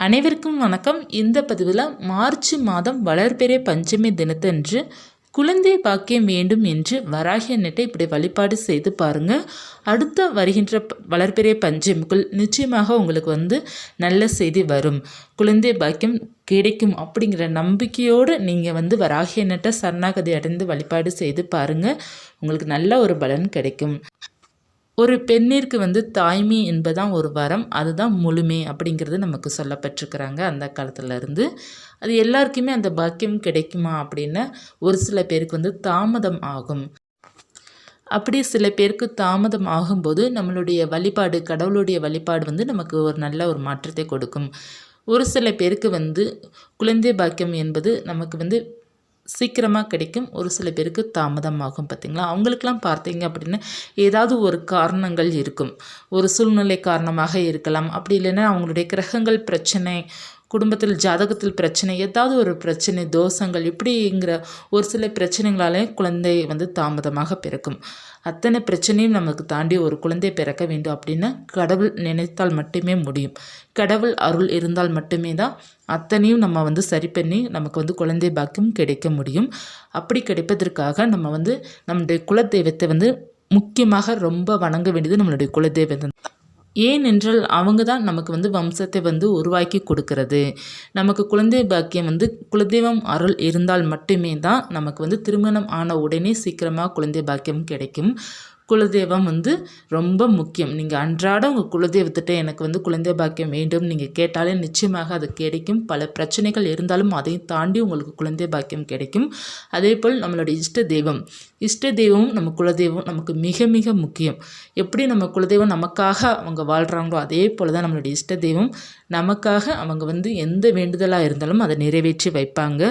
அனைவருக்கும் வணக்கம். இந்த பதிவில் மார்ச் மாதம் வளர்பெரிய பஞ்சமி தினத்தன்று குழந்தை பாக்கியம் வேண்டும் என்று வராகி அன்னிட்ட இப்படி வழிபாடு செய்து பாருங்கள் அடுத்த வருகின்ற ப- வளர்பெரிய பஞ்சமிக்குள் நிச்சயமாக உங்களுக்கு வந்து நல்ல செய்தி வரும். குழந்தை பாக்கியம் கிடைக்கும் அப்படிங்கிற நம்பிக்கையோடு நீங்கள் வந்து வராகி அன்னிட்ட சரணாகதி அடைந்து வழிபாடு செய்து பாருங்கள் உங்களுக்கு நல்ல ஒரு பலன் கிடைக்கும். ஒரு பெண்ணிற்கு வந்து தாய்மை என்பதான் ஒரு வரம் அதுதான் முழுமை அப்படிங்கிறது நமக்கு சொல்லப்பட்டிருக்கிறாங்க அந்த காலத்துலேருந்து. அது எல்லாருக்குமே அந்த பாக்கியம் கிடைக்குமா அப்படின்னா ஒரு சில பேருக்கு வந்து தாமதம் ஆகும். அப்படி சில பேருக்கு தாமதம் ஆகும்போது நம்மளுடைய வழிபாடு கடவுளுடைய வழிபாடு வந்து நமக்கு ஒரு நல்ல ஒரு மாற்றத்தை கொடுக்கும். ஒரு சில பேருக்கு வந்து குழந்தை பாக்கியம் என்பது நமக்கு வந்து சீக்கிரமாக கிடைக்கும். ஒரு சில பேருக்கு தாமதமாகும் பார்த்தீங்களா அவங்களுக்கெல்லாம் பார்த்தீங்க அப்படின்னா ஏதாவது ஒரு காரணங்கள் இருக்கும். ஒரு சூழ்நிலை காரணமாக இருக்கலாம். அப்படி இல்லைன்னா அவங்களுடைய கிரகங்கள் பிரச்சனை குடும்பத்தில் ஜாதகத்தில் பிரச்சனை ஏதாவது ஒரு பிரச்சனை தோஷங்கள் இப்படிங்கிற ஒரு சில பிரச்சனைகளாலே குழந்தை வந்து தாமதமாக பிறக்கும். அத்தனை பிரச்சனையும் நமக்கு தாண்டி ஒரு குழந்தை பிறக்க வேண்டும் அப்படின்னா கடவுள் நினைத்தால் மட்டுமே முடியும். கடவுள் அருள் இருந்தால் மட்டுமே தான் அத்தனையும் நம்ம வந்து சரி பண்ணி நமக்கு வந்து குழந்தை பாக்கியம் கிடைக்க முடியும். அப்படி கிடைப்பதற்காக நம்ம வந்து நம்முடைய குலதெய்வத்தை வந்து முக்கியமாக ரொம்ப வணங்க வேண்டியது நம்மளுடைய குலதெய்வம் ஏனென்றால் அவங்க தான் நமக்கு வந்து வம்சத்தை வந்து உருவாக்கி கொடுக்கறது. நமக்கு குழந்தை பாக்கியம் வந்து குலதெய்வம் அருள் இருந்தால் மட்டுமே தான் நமக்கு வந்து திருமணம் ஆன உடனே சீக்கிரமாக குழந்தை பாக்கியம் கிடைக்கும். குலதெய்வம் வந்து ரொம்ப முக்கியம். நீங்கள் அன்றாட உங்கள் குலதெய்வத்திட்ட எனக்கு வந்து குழந்தை பாக்கியம் வேண்டும். நீங்கள் கேட்டாலே நிச்சயமாக அது கிடைக்கும். பல பிரச்சனைகள் இருந்தாலும் அதையும் தாண்டி உங்களுக்கு குழந்தை பாக்கியம் கிடைக்கும். அதே போல் நம்மளுடைய இஷ்ட தெய்வம். இஷ்ட தெய்வமும் நம்ம குலதெய்வம் நமக்கு மிக மிக முக்கியம். எப்படி நம்ம குலதெய்வம் நமக்காக அவங்க வாழ்கிறாங்களோ அதே போல் தான் நம்மளுடைய இஷ்ட தெய்வம் நமக்காக அவங்க வந்து எந்த வேண்டுதலாக இருந்தாலும் அதை நிறைவேற்றி வைப்பாங்க.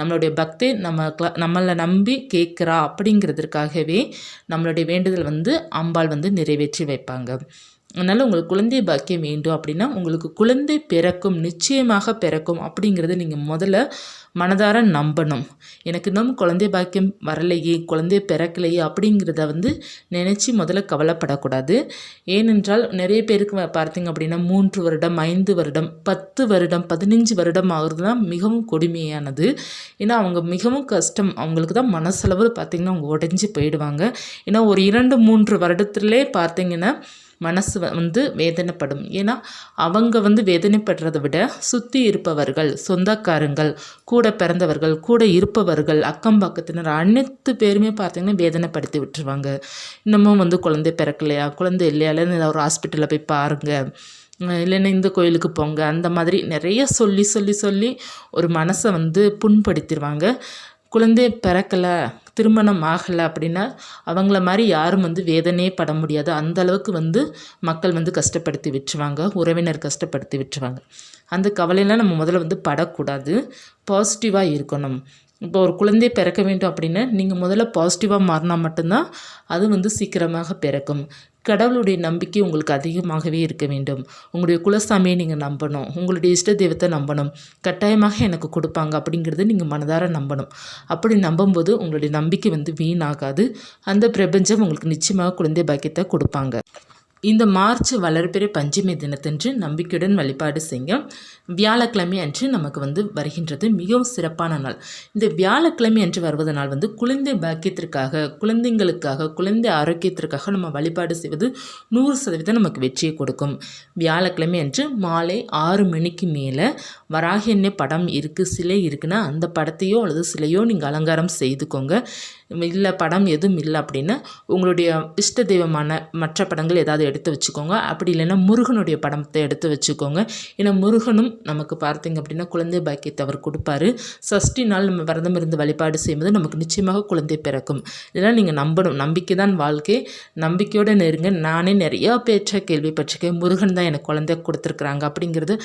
நம்மளுடைய பக்தி நம்ம நம்மளை நம்பி கேட்குறா அப்படிங்கிறதுக்காகவே நம்மளுடைய வேண்டுதல் வந்து அம்பாள் வந்து நிறைவேற்றி வைப்பாங்க. அதனால் உங்களுக்கு குழந்தை பாக்கியம் வேண்டும் அப்படின்னா உங்களுக்கு குழந்தை பிறக்கும் நிச்சயமாக பிறக்கும் அப்படிங்கிறத நீங்கள் முதல்ல மனதார நம்பணும். எனக்கு இன்னும் குழந்தை பாக்கியம் வரலையே குழந்தை பிறக்கலையே அப்படிங்கிறத வந்து நினச்சி முதல்ல கவலைப்படக்கூடாது. ஏனென்றால் நிறைய பேருக்கு பார்த்தீங்க அப்படின்னா மூன்று வருடம் ஐந்து வருடம் பத்து வருடம் பதினஞ்சு வருடம் ஆகுறதுலாம் மிகவும் கொடுமையானது. ஏன்னா அவங்க மிகவும் கஷ்டம். அவங்களுக்கு தான் மனசளவு பார்த்திங்கன்னா அவங்க உடஞ்சி போயிடுவாங்க. ஏன்னா ஒரு இரண்டு மூன்று வருடத்துலேயே பார்த்திங்கன்னா மனசு வந்து வேதனைப்படும். ஏன்னா அவங்க வந்து வேதனைப்படுறதை விட சுற்றி இருப்பவர்கள் சொந்தக்காரங்கள் கூட பிறந்தவர்கள் கூட இருப்பவர்கள் அக்கம் பக்கத்தினர் அனைத்து பேருமே பார்த்திங்கன்னா வேதனைப்படுத்தி விட்டுருவாங்க. இன்னமும் வந்து குழந்தை பிறக்கலையா குழந்தை இல்லையா இல்லைன்னு ஒரு ஹாஸ்பிட்டலில் போய் பாருங்கள் இல்லைன்னா இந்த கோயிலுக்கு போங்க அந்த மாதிரி நிறைய சொல்லி சொல்லி சொல்லி ஒரு மனசை வந்து புண்படுத்திடுவாங்க குழந்தை பிறக்கலை திருமணம் ஆகலை அப்படின்னா அவங்கள மாதிரி யாரும் வந்து வேதனையே பட முடியாது. அந்த அளவுக்கு வந்து மக்கள் வந்து கஷ்டப்படுத்தி விட்டுருவாங்க உறவினர் கஷ்டப்படுத்தி விட்டுருவாங்க. அந்த கவலையெல்லாம் நம்ம முதல்ல வந்து படக்கூடாது. பாசிட்டிவாக இருக்கணும். இப்போ ஒரு குழந்தை பிறக்க வேண்டும் அப்படின்னா நீங்கள் முதல்ல பாசிட்டிவாக மாறினா மட்டும்தான் அது வந்து சீக்கிரமாக பிறக்கும். கடவுளுடைய நம்பிக்கை உங்களுக்கு அதிகமாகவே இருக்க வேண்டும். உங்களுடைய குலசாமியை நீங்கள் நம்பணும். உங்களுடைய இஷ்ட தெய்வத்தை நம்பணும். கட்டாயமாக எனக்கு கொடுப்பாங்க அப்படிங்கிறத நீங்கள் மனதார நம்பணும். அப்படி நம்பும்போது உங்களுடைய நம்பிக்கை வந்து வீணாகாது. அந்த பிரபஞ்சம் உங்களுக்கு நிச்சயமாக குழந்தை பாக்கியத்தை கொடுப்பாங்க. இந்த மார்ச் வளர்பிறை பஞ்சமி தினத்தன்று நம்பிக்கையுடன் வழிபாடு செய்ய வியாழக்கிழமை அன்று நமக்கு வந்து வருகின்றது மிகவும் சிறப்பான நாள். இந்த வியாழக்கிழமை அன்று வருவதனால் வந்து குழந்தை பாக்கியத்திற்காக குழந்தைங்களுக்காக குழந்தை ஆரோக்கியத்திற்காக நம்ம வழிபாடு செய்வது நூறு சதவீதம் நமக்கு வெற்றியை கொடுக்கும். வியாழக்கிழமை அன்று மாலை ஆறு மணிக்கு மேலே வராகி படம் இருக்குது சிலை இருக்குன்னா அந்த படத்தையோ அல்லது சிலையோ நீங்கள் அலங்காரம் செய்துக்கோங்க. இல்லை படம் எதுவும் இல்லை அப்படின்னா உங்களுடைய இஷ்ட தெய்வமான மற்ற படங்கள் ஏதாவது எடுத்து வச்சுக்கோங்க. அப்படி இல்லைன்னா முருகனுடைய படத்தை எடுத்து வச்சுக்கோங்க. ஏன்னா முருகனும் நமக்கு பார்த்தீங்க அப்படின்னா குழந்தை பாக்கியத்தை அவர் கொடுப்பாரு. சஷ்டி நாள் நம்ம விரதம் இருந்து வழிபாடு செய்யும்போது நமக்கு நிச்சயமாக குழந்தை பிறக்கும். இதெல்லாம் நீங்கள் நம்பணும். நம்பிக்கை தான் வாழ்க்கை. நம்பிக்கையோடு நெருங்க. நானே நிறையா பேற்ற கேள்விப்பட்டிருக்கேன் முருகன் தான் எனக்கு குழந்தை கொடுத்துருக்குறாங்க அப்படிங்கிறது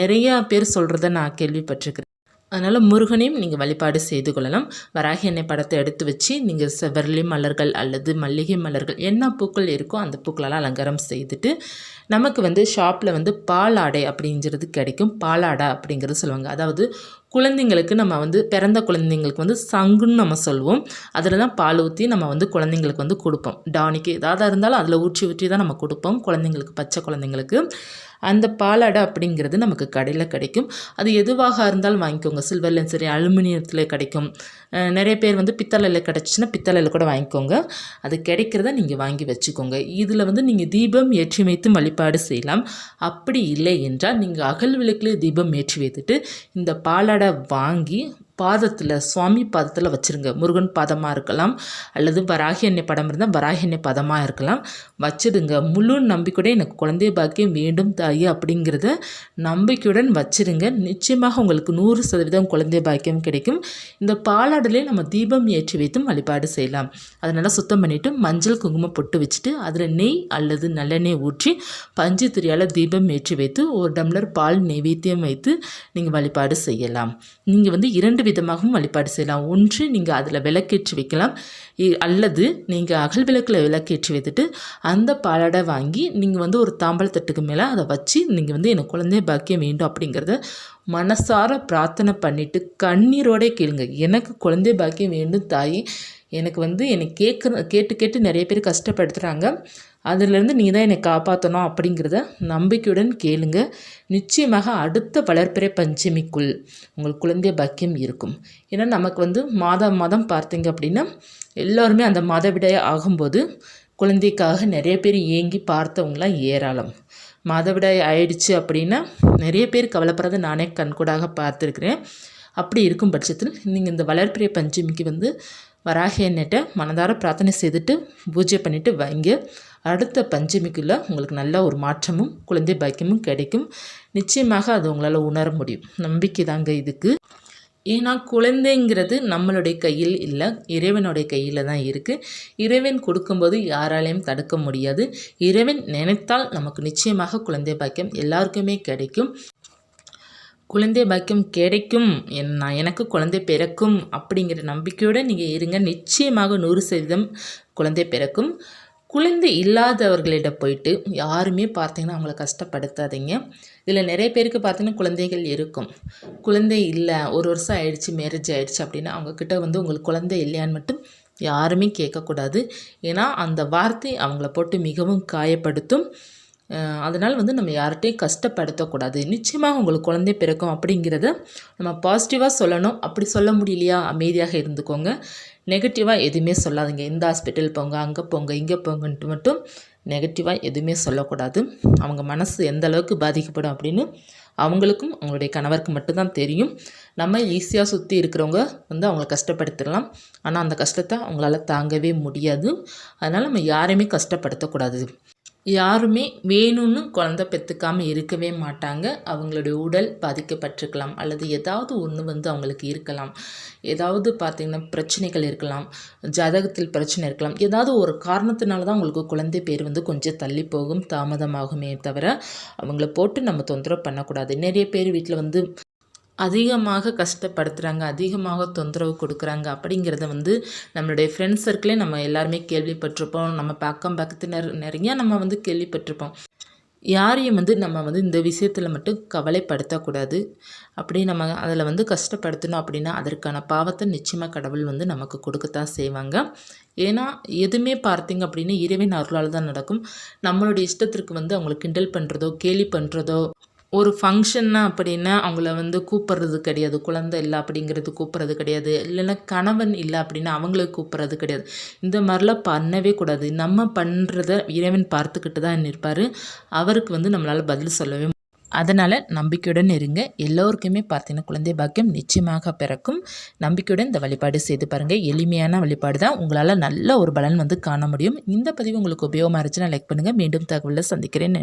நிறையா பேர் சொல்கிறத நான் கேள்விப்பட்டிருக்கிறேன். அதனால் முருகனையும் நீங்கள் வழிபாடு செய்து கொள்ளலாம். வராகி எண்ணெய் படத்தை எடுத்து வச்சு நீங்கள் செவ்வரளி மலர்கள் அல்லது மல்லிகை மலர்கள் என்ன பூக்கள் இருக்கோ அந்த பூக்களெல்லாம் அலங்காரம் செய்துட்டு நமக்கு வந்து ஷாப்பில் வந்து பாலாடை அப்படிங்கிறது கிடைக்கும். பாலாடை அப்படிங்கிறது சொல்லுவாங்க. அதாவது குழந்தைங்களுக்கு நம்ம வந்து பிறந்த குழந்தைங்களுக்கு வந்து சங்குன்னு நம்ம சொல்லுவோம். அதில் தான் பால் ஊற்றி நம்ம வந்து குழந்தைங்களுக்கு வந்து கொடுப்போம். டானிக்கு ஏதாவது இருந்தாலும் அதில் ஊற்றி ஊற்றி தான் நம்ம கொடுப்போம். குழந்தைங்களுக்கு பச்சை குழந்தைங்களுக்கு. அந்த பாலாடை அப்படிங்கிறது நமக்கு கடையில் கிடைக்கும். அது எதுவாக இருந்தாலும் வாங்கிக்கோங்க. சில்வர்லேயும் சரி அலுமினியத்தில் கிடைக்கும். நிறைய பேர் வந்து பித்தளையில் கிடச்சின்னா பித்தளையில் கூட வாங்கிக்கோங்க. அது கிடைக்கிறத நீங்கள் வாங்கி வச்சுக்கோங்க. இதில் வந்து நீங்கள் தீபம் ஏற்றி வைத்து வழிபாடு செய்யலாம். அப்படி இல்லை என்றால் நீங்கள் அகல் விளக்கில் தீபம் ஏற்றி வைத்துட்டு இந்த பாலாடை வாங்கி பாதத்தில் சுவாமி பாதத்தில் வச்சுருங்க. முருகன் பாதமாக இருக்கலாம் அல்லது வராகி எண்ணெய் படம் இருந்தால் வராகி எண்ணெய் பதமாக இருக்கலாம். வச்சுடுங்க. முழு நம்பிக்கையோட எனக்கு குழந்தை பாக்கியம் வேண்டும் தாயி அப்படிங்கிறத நம்பிக்கையுடன் வச்சிருங்க. நிச்சயமாக உங்களுக்கு நூறு சதவீதம் குழந்தை பாக்கியம் கிடைக்கும். இந்த பாலாடலே நம்ம தீபம் ஏற்றி வைத்தும் வழிபாடு செய்யலாம். அதனால் சுத்தம் பண்ணிவிட்டு மஞ்சள் குங்குமம் பொட்டு வச்சுட்டு அதில் நெய் அல்லது நல்லெண்ணெய் ஊற்றி பஞ்சு திரியால் தீபம் ஏற்றி வைத்து ஒரு டம்ளர் பால் நெய்வேத்தியம் வைத்து நீங்கள் வழிபாடு செய்யலாம். நீங்கள் வந்து இரண்டு விதமாகவும் வழிபாடு செய்யலாம். ஒன்று நீங்கள் அதில் விளக்கேற்றி வைக்கலாம். இ- அல்லது நீங்கள் அகல் விளக்கில் விளக்கேற்றி வைத்துட்டு அந்த பாலாடை வாங்கி நீங்கள் வந்து ஒரு தாம்பழத்தட்டுக்கு மேலே அதை வச்சு நீங்கள் வந்து எனக்கு குழந்தை பாக்கியம் வேண்டும் அப்படிங்கிறத மனசார பிரார்த்தனை பண்ணிவிட்டு கண்ணீரோடே கேளுங்க. எனக்கு குழந்தை பாக்கியம் வேண்டும் தாயி. எனக்கு வந்து என்னை கேட்குற கேட்டு கேட்டு நிறைய பேர் கஷ்டப்படுத்துகிறாங்க அதிலிருந்து நீ தான் என்னை காப்பாற்றணும் அப்படிங்கிறத நம்பிக்கையுடன் கேளுங்க. நிச்சயமாக அடுத்த வளர்ப்பிறை பஞ்சமிக்குள் உங்களுக்கு குழந்தைய பாக்கியம் இருக்கும். ஏன்னா நமக்கு வந்து மாதம் மாதம் பார்த்தீங்க அப்படின்னா எல்லோருமே அந்த மாதவிடாய் ஆகும்போது குழந்தைக்காக நிறைய பேர் ஏங்கி பார்த்தவங்களாம் ஏராளம். மாதவிடாய் ஆயிடுச்சு அப்படின்னா நிறைய பேர் கவலைப்படுறத நானே கண்கூடாக பார்த்துருக்குறேன். அப்படி இருக்கும் பட்சத்தில் நீங்கள் இந்த வளர்ப்பிறை பஞ்சமிக்கு வந்து வராக எண்ணெய்ட்ட மனதார பிரார்த்தனை செய்துட்டு பூஜை பண்ணிவிட்டு வைங்க. அடுத்த பஞ்சமிக்குள்ளே உங்களுக்கு நல்ல ஒரு மாற்றமும் குழந்தை பாக்கியமும் கிடைக்கும். நிச்சயமாக அது உங்களால் உணர முடியும். நம்பிக்கை தாங்க இதுக்கு. ஏன்னா குழந்தைங்கிறது நம்மளுடைய கையில் இல்லை இறைவனுடைய கையில் தான் இருக்குது இறைவன் கொடுக்கும்போது யாராலையும் தடுக்க முடியாது. இறைவன் நினைத்தால் நமக்கு நிச்சயமாக குழந்தை பாக்கியம் எல்லாருக்குமே கிடைக்கும். குழந்தை பாக்கியம் கிடைக்கும் என் நான் எனக்கு குழந்தை பிறக்கும் அப்படிங்கிற நம்பிக்கையோடு நீங்கள் இருங்க. நிச்சயமாக நூறு சதவீதம் குழந்தை பிறக்கும். குழந்தை இல்லாதவர்களிடம் போயிட்டு யாருமே பார்த்தீங்கன்னா அவங்கள கஷ்டப்படுத்தாதீங்க. இதில் நிறைய பேருக்கு பார்த்தீங்கன்னா குழந்தைகள் இருக்கும். குழந்தை இல்லை ஒரு வருஷம் ஆயிடுச்சு மேரேஜ் ஆயிடுச்சு அப்படின்னா அவங்கக்கிட்ட வந்து உங்களுக்கு குழந்தை இல்லையான்னு மட்டும் யாருமே கேட்கக்கூடாது. ஏன்னா அந்த வார்த்தை அவங்கள போட்டு மிகவும் காயப்படுத்தும். அதனால் வந்து நம்ம யார்கிட்டையும் கஷ்டப்படுத்தக்கூடாது. நிச்சயமாக உங்களுக்கு குழந்தை பிறக்கும் அப்படிங்கிறத நம்ம பாசிட்டிவாக சொல்லணும். அப்படி சொல்ல முடியலையா? அமைதியாக இருந்துக்கோங்க. நெகட்டிவாக எதுவுமே சொல்லாதுங்க. இந்த ஹாஸ்பிட்டல் போங்க அங்கே போங்க இங்கே போங்கன்ட்டு மட்டும் நெகட்டிவாக எதுவுமே சொல்லக்கூடாது. அவங்க மனசு எந்த அளவுக்கு பாதிக்கப்படும் அப்படின்னு அவங்களுக்கும் அவங்களுடைய கணவருக்கு மட்டும்தான் தெரியும். நம்ம ஈஸியாக சுற்றி இருக்கிறவங்க வந்து அவங்கள கஷ்டப்படுத்திடலாம். ஆனால் அந்த கஷ்டத்தை அவங்களால தாங்கவே முடியாது. அதனால் நம்ம யாரையுமே கஷ்டப்படுத்தக்கூடாது. யாருமே வேணும்னு குழந்தை பெற்றுக்காமல் இருக்கவே மாட்டாங்க. அவங்களுடைய உடல் பாதிக்கப்பட்டிருக்கலாம். அல்லது ஏதாவது ஒன்று வந்து அவங்களுக்கு இருக்கலாம். ஏதாவது பார்த்திங்கன்னா பிரச்சனைகள் இருக்கலாம். ஜாதகத்தில் பிரச்சனை இருக்கலாம். ஏதாவது ஒரு காரணத்தினால தான் அவங்களுக்கு குழந்தை பேர் வந்து கொஞ்சம் தள்ளி போகும் தாமதமாகுமே தவிர அவங்கள போட்டு நம்ம தொந்தரவு பண்ணக்கூடாது. நிறைய பேர் வீட்டில் வந்து அதிகமாக கஷ்டப்படுத்துகிறாங்க அதிகமாக தொந்தரவு கொடுக்குறாங்க அப்படிங்கிறத வந்து நம்மளுடைய ஃப்ரெண்ட்ஸ் சர்க்கிளே நம்ம எல்லாருமே கேள்விப்பட்டிருப்போம். நம்ம பக்கம் பக்கத்தினர் நிறைய நம்ம வந்து கேள்விப்பட்டிருப்போம். யாரையும் வந்து நம்ம வந்து இந்த விஷயத்தில் மட்டும் கவலைப்படுத்தக்கூடாது. அப்படி நம்ம அதில் வந்து கஷ்டப்படுத்தணும் அப்படின்னா அதற்கான பாவத்தை நிச்சயமாக கடவுள் வந்து நமக்கு கொடுக்கத்தான் செய்வாங்க. ஏன்னா எதுவுமே பார்த்தீங்க அப்படின்னா இறைவன் அருளால் தான் நடக்கும். நம்மளுடைய இஷ்டத்திற்கு வந்து அவங்களை கிண்டல் பண்ணுறதோ கேலி பண்ணுறதோ ஒரு ஃபங்க்ஷன்னா அப்படின்னா அவங்கள வந்து கூப்பிட்றது கிடையாது. குழந்தை இல்லை அப்படிங்கிறது கூப்பிட்றது கிடையாது. இல்லைன்னா கணவன் இல்லை அப்படின்னா அவங்கள கூப்பிட்றது கிடையாது. இந்த மாதிரிலாம் பண்ணவே கூடாது. நம்ம பண்ணுறத இறைவன் பார்த்துக்கிட்டு தான் இருப்பார் அவருக்கு வந்து நம்மளால் பதில் சொல்லவே அதனால் நம்பிக்கையுடன் இருங்க. எல்லோருக்குமே பார்த்தீங்கன்னா குழந்தை பாக்கியம் நிச்சயமாக பிறக்கும். நம்பிக்கையுடன் இந்த வழிபாடு செய்து பாருங்கள் எளிமையான வழிபாடு தான். உங்களால் நல்ல ஒரு பலன் வந்து காண முடியும். இந்த பதிவு உங்களுக்கு உபயோகமாக இருந்துச்சுன்னா லைக் பண்ணுங்கள் மீண்டும் தகவலில் சந்திக்கிறேன்.